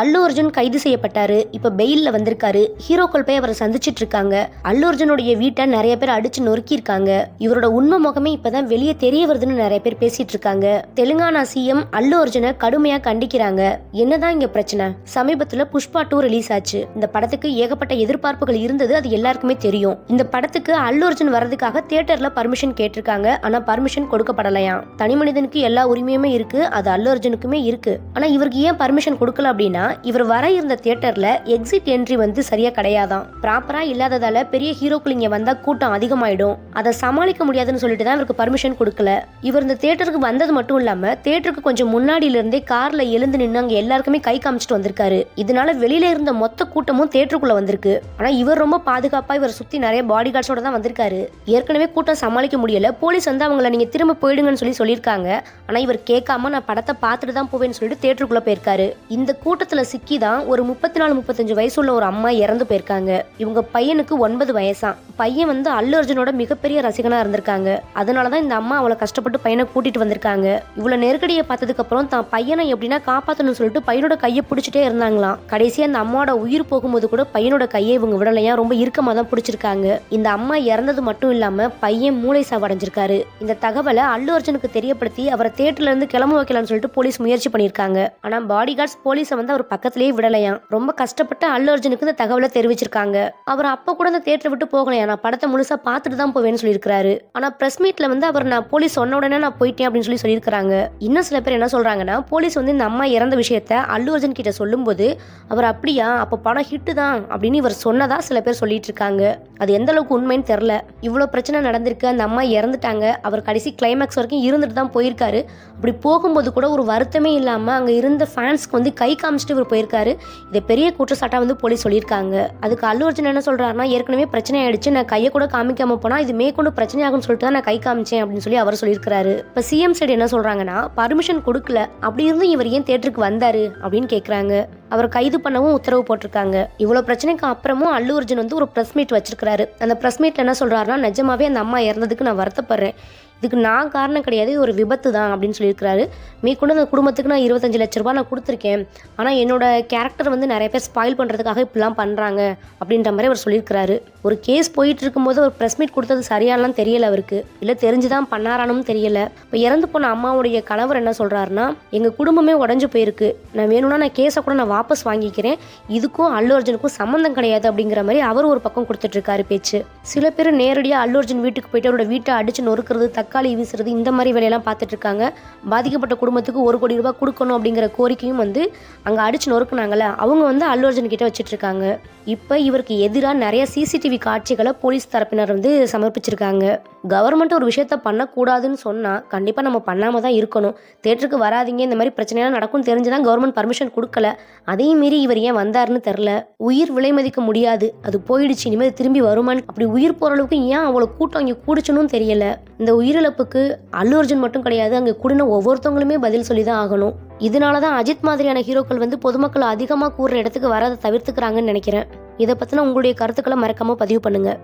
அல்லு அர்ஜுன் கைது செய்யப்பட்டாரு. இப்ப பெயில்ல வந்திருக்காரு. ஹீரோக்கள் போய் அவரை சந்திச்சிட்டு இருக்காங்க அல்லு அர்ஜுனுடைய வீட்டை நிறைய பேர் அடிச்சு நொறுக்கியிருக்காங்க. இவரோட உண்மை முகமே இப்பதான் வெளியே தெரிய வருதுன்னு நிறைய பேர் பேசிட்டு இருக்காங்க தெலுங்கானா சிஎம் அல்லு அர்ஜுனை கடுமையா கண்டிக்கிறாங்க. என்னதான் இங்க பிரச்சனை? சமீபத்துல புஷ்பா டூ ரிலீஸ் ஆச்சு. இந்த படத்துக்கு ஏகப்பட்ட எதிர்பார்ப்புகள் இருந்தது அது எல்லாருக்குமே தெரியும். இந்த படத்துக்கு அல்லு அர்ஜுன் வர்றதுக்காக தியேட்டர்ல பர்மிஷன் கேட்டிருக்காங்க. ஆனா பர்மிஷன் கொடுக்கப்படலையாம் தனி மனிதனுக்கு எல்லா உரிமையுமே இருக்கு அது அல்லு அர்ஜுனுக்குமே இருக்கு. ஆனா இவருக்கு ஏன் பர்மிஷன் கொடுக்கல அப்படின்னா இவர் வர இருந்த தியேட்டர்ல எக்ஸிட் என்ட்ரி வந்து சரியா கிடையாதான் ப்ராப்பரா இல்லாததால பெரிய ஹீரோக்கள் இங்க வந்தா கூட்டம் அதிகமாயிடும். அதை சமாளிக்க முடியாதுன்னு சொல்லிட்டு தான் இவருக்கு பர்மிஷன் கொடுக்கல. இவர் இந்த தியேட்டருக்கு வந்தது மட்டும் இல்லாம தியேட்டருக்கு கொஞ்சம் முன்னாடியில இருந்தே கார்ல எழுந்து நின்று அங்க எல்லாருக்குமே கை காமிச்சிட்டு வந்திருக்காரு. இதனால வெளியில இருந்த மொத்த கூட்டமும் தியேட்டருக்குள்ள வந்திருக்கு. ஆனா இவர் ரொம்ப பாதுகாப்பா இவர் சுத்தி நிறைய பாடி கார்ட்ஸோட தான் வந்திருக்காரு. ஏற்கனவே கூட்டம் சமாளிக்க முடியல. போலீஸ் வந்து அவங்கள நீங்க திரும்ப போயிடுங்கன்னு சொல்லி சொல்லியிருக்காங்க. ஆனா இவர் கேட்காம நான் படத்தை பார்த்துட்டு தான் போவேன்னு சொல்லிட்டு தேட்டருக்குள்ள போயிருக்காரு. இந்த கூட்டத்துல சிக்கி தான் ஒரு முப்பத்தி நாலு முப்பத்தஞ்சு வயசுள்ள ஒரு அம்மா இறந்து போயிருக்காங்க. இவங்க பையனுக்கு ஒன்பது வயசான் பையன் வந்து அல்லு அர்ஜுனோட மிகப்பெரிய ரசிகனா இருந்திருக்காங்க. அதனாலதான் இந்த அம்மா அவளை கஷ்டப்பட்டு பையனை கூட்டிட்டு வந்திருக்காங்க. இவ்வளவு நெருக்கடியை பார்த்ததுக்கு அப்புறம் தான் பையனை எப்படின்னா காப்பாத்தணும்னு சொல்லிட்டு பையனோட கையை பிடிச்சிட்டே இருந்தாங்களாம். கடைசியா அந்த அம்மாவோட உயிர் போகும்போது கூட பையனோட கையை இவங்க விடலையா ரொம்ப இறுக்கமா தான் பிடிச்சிருக்காங்க. இந்த அம்மா இறந்தது மட்டும் இல்லாம பையன் மூளை சாவடைஞ்சிருக்காரு. இந்த தகவலை அல்லு அர்ஜுனுக்கு தெரியப்படுத்தி அவரை தேட்டர்ல இருந்து கிளம்ப வைக்கலாம்னு சொல்லிட்டு போலீஸ் முயற்சி பண்ணியிருக்காங்க. ஆனா பாடி கார்ட்ஸ் போலீஸை வந்து அவர் பக்கத்திலேயே விடலையாம் ரொம்ப கஷ்டப்பட்டு அல்லு அர்ஜுனுக்கு இந்த தகவலை தெரிவிச்சிருக்காங்க. அவர் அப்ப கூட அந்த தேட்டரை விட்டு போகலையா? நான் படத்தை முழுசா பார்த்துட்டு தான் போவேன்னு சொல்லியிருக்காரு ஆனா பிரஸ் மீட்ல வந்து அவர் நான் போலீஸ் சொன்ன உடனே நான் போயிட்டேன் அப்படின்னு சொல்லி சொல்லியிருக்காங்க இன்னும் சில பேர் என்ன சொல்றாங்கன்னா போலீஸ் வந்து இந்த அம்மா இறந்த விஷயத்த அல்லு அர்ஜுன் கிட்ட சொல்லும்போது அவர் அப்படியா? அப்போ படம் ஹிட்டு தான் அப்படின்னு இவர் சொன்னதா சில பேர் சொல்லிட்டு இருக்காங்க. அது எந்த அளவுக்கு உண்மைன்னு தெரில. இவ்வளோ பிரச்சனை நடந்திருக்கு அந்த அம்மா இறந்துட்டாங்க. அவர் கடைசி கிளைமேக்ஸ் வரைக்கும் இருந்துட்டு தான் போயிருக்காரு. அப்படி போகும்போது கூட ஒரு வருத்தமே இல்லாமல் அங்கே இருந்த ஃபேன்ஸ்க்கு வந்து கை காமிச்சிட்டு இவர் போயிருக்காரு. இதை பெரிய குற்றச்சாட்டாக வந்து போலீஸ் சொல்லியிருக்காங்க. அதுக்கு அல்லு அர்ஜுன் என்ன சொல்கிறாருன்னா ஏற்கனவே பிரச்சனை ஆயிடுச்சு நான் கையை கூட காமிக்காம போனால் இது மேற்கொண்டு பிரச்சனை ஆகும்னு சொல்லிட்டு தான் நான் கை காமிச்சேன் அப்படின்னு சொல்லி அவர் சொல்லியிருக்காரு இப்போ சிஎம் சைடு என்ன சொல்கிறாங்கன்னா பர்மிஷன் கொடுக்கல. அப்படி இருந்தும் இவர் ஏன் தேட்டருக்கு வந்தார் அப்படின்னு கேட்குறாங்க அவர் கைது பண்ணவும் உத்தரவு போட்டிருக்காங்க. இவ்வளோ பிரச்சனைக்கு அப்புறமும் அல்லு அர்ஜுன் வந்து ஒரு ப்ரெஸ் மீட் வச்சிருக்காரு அந்த ப்ரெஸ் மீட்ல என்ன சொல்றாருன்னா நிஜமாவே அந்த அம்மா இறந்ததுக்கு நான் வருத்தப்படுறேன். இதுக்கு நான் காரணம் கிடையாது ஒரு விபத்து தான் அப்படின்னு சொல்லியிருக்கிறாரு. மேற்கொண்டு அந்த குடும்பத்துக்கு நான் இருபத்தஞ்சு லட்ச ரூபா நான் கொடுத்துருக்கேன். ஆனால் என்னோட கேரக்டர் வந்து நிறைய பேர் ஸ்பாயில் பண்ணுறதுக்காக இப்படிலாம் பண்ணுறாங்க அப்படின்ற மாதிரி அவர் சொல்லியிருக்கிறாரு. ஒரு கேஸ் போயிட்டு இருக்கும்போது ஒரு ப்ரெஸ் மீட் கொடுத்தது சரியாலாம் தெரியல அவருக்கு. இல்லை தெரிஞ்சு தான் பண்ணாரானும் தெரியல. இப்போ இறந்து போன அம்மாவுடைய கணவர் என்ன சொல்கிறாருன்னா எங்கள் குடும்பமே உடஞ்சு போயிருக்கு. நான் வேணும்னா நான் கேஸை கூட நான் வாபஸ் வாங்கிக்கிறேன். இதுக்கும் அல்லு அர்ஜுனுக்கும் சம்மந்தம் கிடையாது அப்படிங்கிற மாதிரி அவர் ஒரு பக்கம் கொடுத்துட்டு இருக்காரு பேச்சு. சில பேர் நேரடியாக அல்லு அர்ஜுன் வீட்டுக்கு போயிட்டு அவரோட வீட்டை அடிச்சு நொறுக்கிறது தக்காளி வீசுறது இந்த மாதிரி வேலையெல்லாம் பார்த்துட்டு இருக்காங்க பாதிக்கப்பட்ட குடும்பத்துக்கு ஒரு கோடி ரூபாய் கொடுக்கணும் அப்படிங்கிற கோரிக்கையும் வந்து அங்கே அடிச்சு நொறுக்குனாங்கல்ல அவங்க வந்து அல்லு அர்ஜுன் கிட்ட வச்சுட்டு இருக்காங்க இப்போ இவருக்கு எதிராக நிறைய சிசிடிவி காட்சிகளை போலீஸ் தரப்பினர் வந்து சமர்ப்பிச்சிருக்காங்க. கவர்மெண்ட் ஒரு விஷயத்த பண்ணக்கூடாதுன்னு சொன்னால் கண்டிப்பாக நம்ம பண்ணாமல் தான் இருக்கணும். தேட்டருக்கு வராதீங்க இந்த மாதிரி பிரச்சனைலாம் நடக்கும் தெரிஞ்சு தான் கவர்மெண்ட் பர்மிஷன் கொடுக்கல. அதையும் மீறி இவர் ஏன் வந்தாருன்னு தெரில. உயிர் விலை மதிக்க முடியாது. அது போயிடுச்சு இனிமேல் திரும்பி வருமான்னு. அப்படி உயிர் போகிற அளவுக்கு ஏன் அவ்வளோ கூட்டம் இங்கே கூடிச்சுன்னு தெரியல. இந்த உயிர் உயிரிழப்புக்கு அல்லு அர்ஜுன் மட்டும் கிடையாது அங்கே கூடின ஒவ்வொருத்தவங்களுமே பதில் சொல்லி தான் ஆகணும். இதனால தான் அஜித் மாதிரியான ஹீரோக்கள் வந்து பொதுமக்கள் அதிகமாக கூறுற இடத்துக்கு வராத தவிர்த்துக்கிறாங்கன்னு நினைக்கிறேன். இதை பற்றின உங்களுடைய கருத்துக்களை மறக்காமல் பதிவு பண்ணுங்கள்